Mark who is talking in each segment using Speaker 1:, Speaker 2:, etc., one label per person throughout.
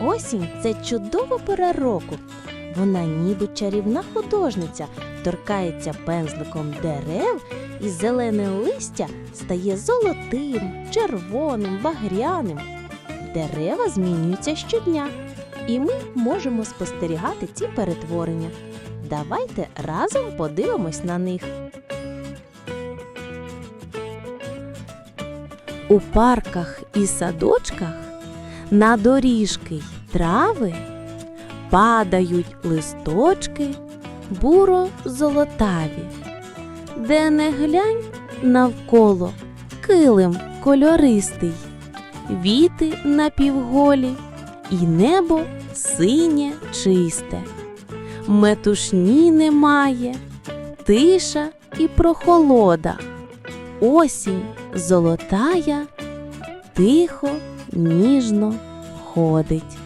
Speaker 1: Осінь це чудова пора року. Вона ніби чарівна художниця, торкається пензликом дерев, і зелене листя стає золотим, червоним, багряним. Дерева змінюються щодня, і ми можемо спостерігати ці перетворення. Давайте разом подивимось на них. У парках і садочках на доріжки й трави падають листочки буро-золотаві, де не глянь навколо килим кольористий, віти напівголі, і небо синє чисте. Метушні немає, тиша і прохолода. Осінь золотая, тихо, ніжно ходить.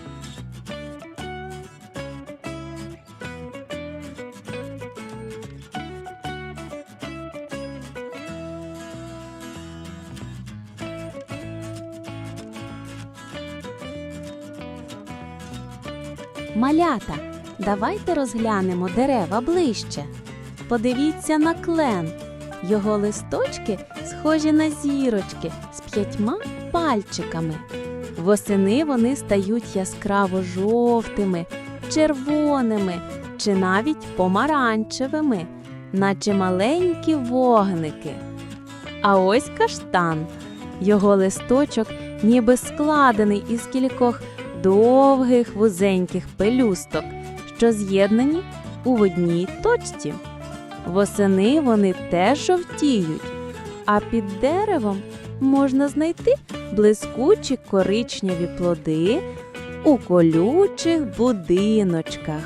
Speaker 1: Малята, давайте розглянемо дерева ближче. Подивіться на клен. Його листочки схожі на зірочки з п'ятьма пальчиками. Восени вони стають яскраво жовтими, червоними чи навіть помаранчевими, наче маленькі вогники. А ось каштан. Його листочок ніби складений із кількох довгих вузеньких пелюсток, що з'єднані у одній точці. Восени вони теж жовтіють, а під деревом можна знайти блискучі коричневі плоди у колючих будиночках.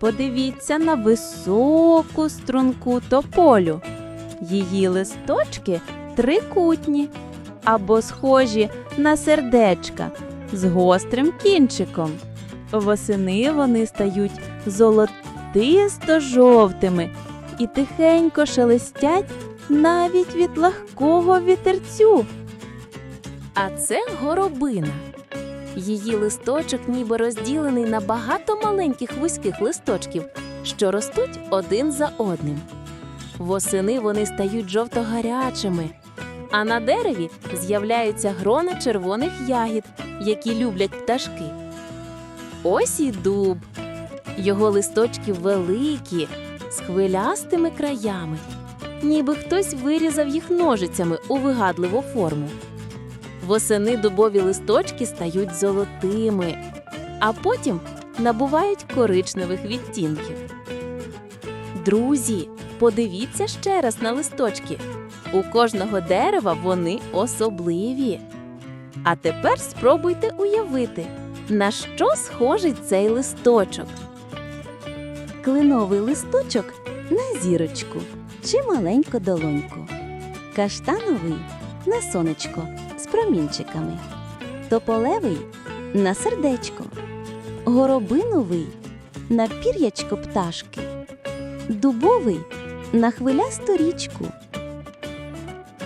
Speaker 1: Подивіться на високу струнку тополю. Її листочки трикутні або схожі на сердечка з гострим кінчиком. Восени вони стають золотисто-жовтими і тихенько шелестять навіть від легкого вітерцю. А це горобина. Її листочок ніби розділений на багато маленьких вузьких листочків, що ростуть один за одним. Восени вони стають жовто-гарячими, а на дереві з'являються грона червоних ягід, які люблять пташки. Ось і дуб. Його листочки великі, з хвилястими краями, ніби хтось вирізав їх ножицями у вигадливу форму. Восени дубові листочки стають золотими, а потім набувають коричневих відтінків. Друзі, подивіться ще раз на листочки. У кожного дерева вони особливі. А тепер спробуйте уявити, на що схожий цей листочок. Клиновий листочок на зірочку чи маленьку долоньку. Каштановий на сонечко з промінчиками. Тополевий на сердечко. Горобиновий на пір'ячко пташки. Дубовий на хвилясту річку.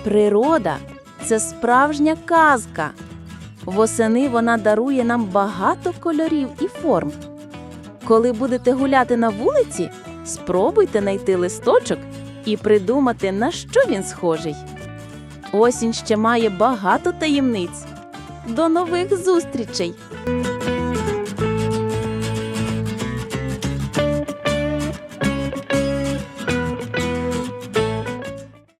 Speaker 1: Природа це справжня казка. Восени вона дарує нам багато кольорів і форм. Коли будете гуляти на вулиці, спробуйте знайти листочок і придумати, на що він схожий. Осінь ще має багато таємниць. До нових зустрічей!